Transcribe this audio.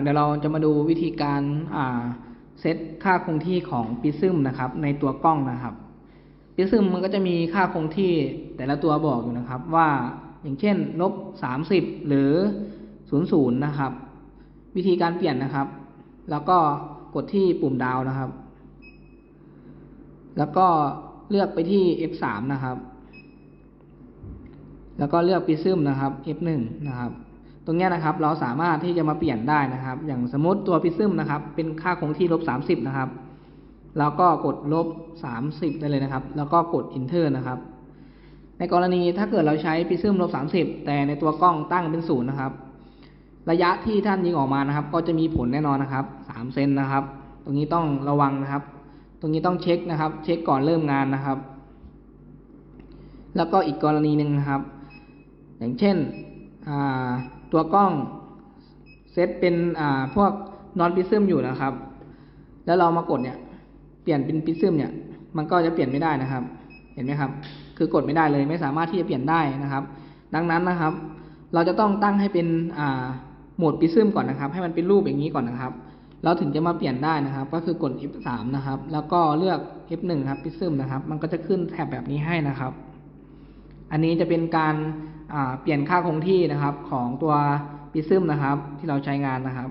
เดี๋ยวเราจะมาดูวิธีการเซตค่าคงที่ของปิซึมนะครับ ในตัวกล้องนะครับปิซึมมันก็จะมีค่าคงที่แต่ละตัวบอกอยู่นะครับ ว่าอย่างเช่นลบสามสิบหรือศูนย์ศูนย์นะครับ วิธีการเปลี่ยนนะครับ แล้วก็กดที่ปุ่มดาวนะครับ แล้วก็เลือกไปที่ F3 นะครับ แล้วก็เลือก Prism นะครับ F1 นะครับ ตรงนี้นะครับเราสามารถที่จะมาเปลี่ยนได้นะครับ อย่างสมมติตัว Prism นะครับ เป็นค่าคงที่ลบ30นะครับ แล้วก็กดลบ30ได้เลยนะครับ แล้วก็กด Enter นะครับ ในกรณีถ้าเกิดเราใช้ Prism ลบ30แต่ในตัวกล้องตั้งเป็นศูนย์นะครับ ระยะที่ท่านยิงออกมานะครับ ก็จะมีผลแน่นอนนะครับ3เซนนะครับ ตรงนี้ต้องระวังนะครับ ตรงนี้ต้องเช็คนะครับ เช็คก่อนเริ่มงานนะครับ แล้วก็อีกกรณีหนึ่งนะครับ อย่างเช่น ตัวกล้องเซตเป็นอ่าพวกนอนพิซึมอยู่นะครับ แล้วเรามากดเนี่ยเปลี่ยนเป็นพิซึมเนี่ย มันก็จะเปลี่ยนไม่ได้นะครับ เห็นไหมครับ คือกดไม่ได้เลยไม่สามารถที่จะเปลี่ยนได้นะครับ ดังนั้นนะครับ เราจะต้องตั้งให้เป็นอ่าโหมดพิซึมก่อนนะครับ ให้มันเป็นรูปอย่างนี้ก่อนนะครับ เราถึงจะมาเปลี่ยนได้นะครับ ก็คือกด F3 นะครับ แล้วก็เลือก F1 ครับพิซึมนะครับ มันก็จะขึ้นแถบแบบนี้ให้นะครับ อันนี้จะเป็นการเปลี่ยนค่าคงที่นะครับของตัวพิซึมนะครับ ที่เราใช้งานนะครับ